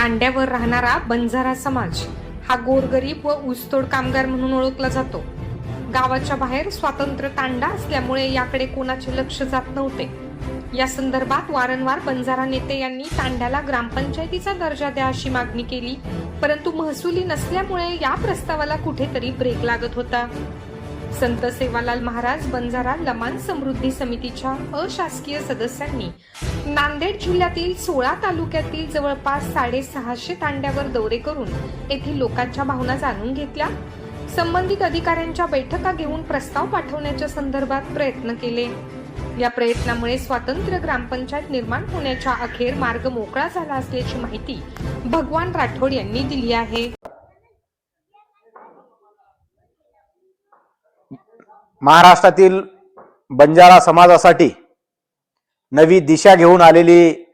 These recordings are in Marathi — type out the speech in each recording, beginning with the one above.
तांड्यावर राहणारा बंजारा समाज हा गोरगरीब व ऊसतोड कामगार म्हणून ओळखला जातो. गावाच्या बाहेर स्वातंत्र्य तांडा असल्यामुळे याकडे कोणाचे लक्ष जात नव्हते. या संदर्भात वारंवार बंजारा नेते यांनी तांड्याला ग्रामपंचायतीचा दर्जा द्या अशी मागणी केली परंतु महसुली नसल्यामुळे या प्रस्तावाला कुठेतरी ब्रेक लागत होता. संत सेवालाल महाराज बंजारा लमान समृद्धी समितीच्या अशासकीय सदस्यांनी नांदेड जिल्ह्यातील सोळा तालुक्यातील जवळपास साडेसहाशे तांड्यावर दौरे करून येथील लोकांच्या भावना जाणून घेतल्या. संबंधित अधिकाऱ्यांच्या बैठका घेऊन प्रस्ताव पाठवण्याच्या संदर्भात प्रयत्न केले. या प्रयत्नामुळे स्वातंत्र्य ग्रामपंचायत निर्माण होण्याच्या अखेर मार्ग मोकळा झाला असल्याची माहिती भगवान राठोड यांनी दिली आहे. महाराष्ट्रातील बंजारा समाजासाठी नवी दिशा घेऊन आलेली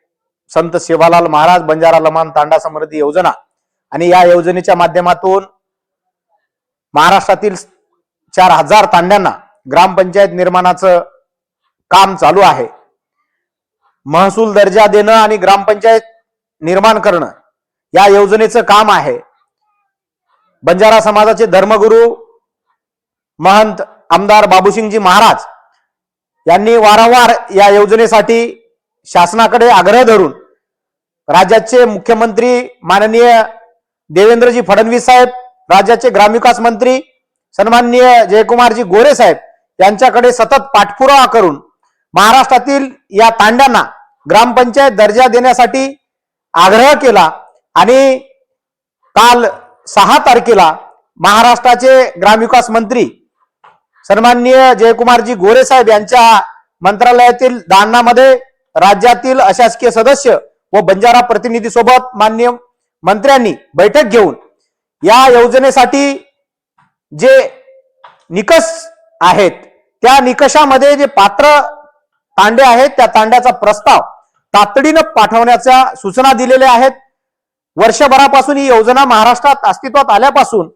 संत सेवालाल महाराज बंजारा लमान तांडा समृद्धी योजना. आणि या योजनेच्या माध्यमातून महाराष्ट्रातील चार हजार तांड्यांना ग्रामपंचायत निर्माणाचं काम चालू आहे. महसूल दर्जा देणं आणि ग्रामपंचायत निर्माण करणं या योजनेचं काम आहे. बंजारा समाजाचे धर्मगुरू महंत आमदार बाबूसिंगजी महाराज यांनी वारंवार या योजनेसाठी शासनाकडे आग्रह धरून राज्याचे मुख्यमंत्री माननीय देवेंद्रजी फडणवीस साहेब राज्याचे ग्रामविकास मंत्री सन्माननीय जयकुमारजी गोरे साहेब यांच्याकडे सतत पाठपुरावा करून महाराष्ट्रातील या तांड्यांना ग्रामपंचायत दर्जा देण्यासाठी आग्रह केला आणि काल सहा तारखेला महाराष्ट्राचे ग्रामविकास मंत्री सन्माननीय जयकुमारजी गोरे साहेब यांच्या मंत्रालयातील दालनामध्ये राज्यातील अशासकीय सदस्य व बंजारा प्रतिनिधी सोबत मान्य मंत्र्यांनी बैठक घेऊन या योजनेसाठी जे निकष आहेत त्या निकषामध्ये जे पात्र तांडे आहेत त्या तांड्याचा प्रस्ताव तातडीनं पाठवण्याच्या सूचना दिलेल्या आहेत. वर्षभरापासून ही योजना महाराष्ट्रात अस्तित्वात आल्यापासून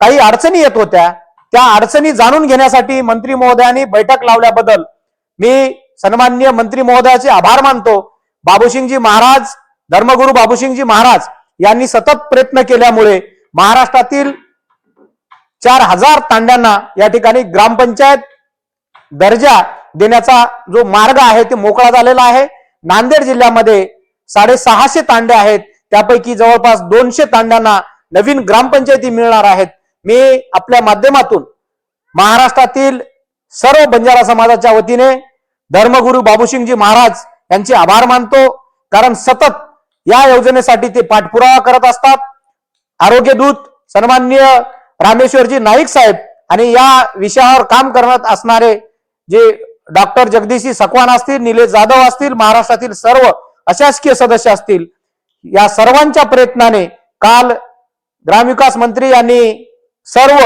काही अडचणी येत होत्या. त्या अडचणी जाणून घेण्यासाठी मंत्री महोदयांनी बैठक लावल्याबद्दल मी सन्माननीय मंत्री महोदयाचे आभार मानतो. बाबूसिंगजी महाराज धर्मगुरू बाबूसिंगजी महाराज यांनी सतत प्रयत्न केल्यामुळे महाराष्ट्रातील चार हजार तांड्यांना या ठिकाणी ग्रामपंचायत दर्जा देण्याचा जो मार्ग आहे ते मोकळा झालेला आहे. नांदेड जिल्ह्यामध्ये साडेसहाशे तांडे आहेत. त्यापैकी जवळपास दोनशे तांड्यांना नवीन ग्रामपंचायती मिळणार आहेत. मी आपल्या माध्यमातून महाराष्ट्रातील सर्व बंजारा समाजाच्या वतीने धर्मगुरू बाबूसिंगजी महाराज यांचे आभार मानतो. कारण सतत या योजनेसाठी ते पाठपुरावा करत असतात. आरोग्यदूत सन्माननीय रामेश्वरजी नाईक साहेब आणि या विषयावर काम करत असणारे जे डॉक्टर जगदीशी सकवान असतील निलेश जाधव असतील महाराष्ट्रातील सर्व अशासकीय सदस्य असतील या सर्वांच्या प्रयत्नाने काल ग्रामविकास मंत्री यांनी सर्व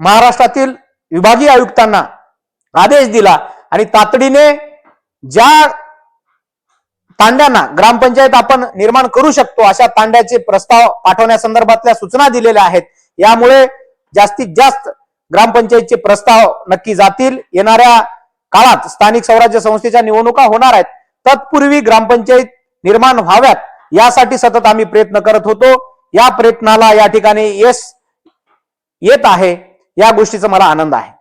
महाराष्ट्रातील विभागीय आयुक्तांना आदेश दिला आणि तातडीने ज्या तांड्यांना ग्रामपंचायत आपण निर्माण करू शकतो अशा तांड्याचे प्रस्ताव पाठवण्यासंदर्भातल्या सूचना दिलेल्या आहेत. यामुळे जास्तीत जास्त ग्रामपंचायतचे प्रस्ताव नक्की जातील. येणाऱ्या काळात स्थानिक स्वराज्य संस्थेच्या निवडणुका होणार आहेत. तत्पूर्वी ग्रामपंचायत निर्माण व्हाव्यात यासाठी सतत आम्ही प्रयत्न करत होतो. या प्रयत्नाला या ठिकाणी यश येत आहे. या गोष्टीचा मला आनंद आहे.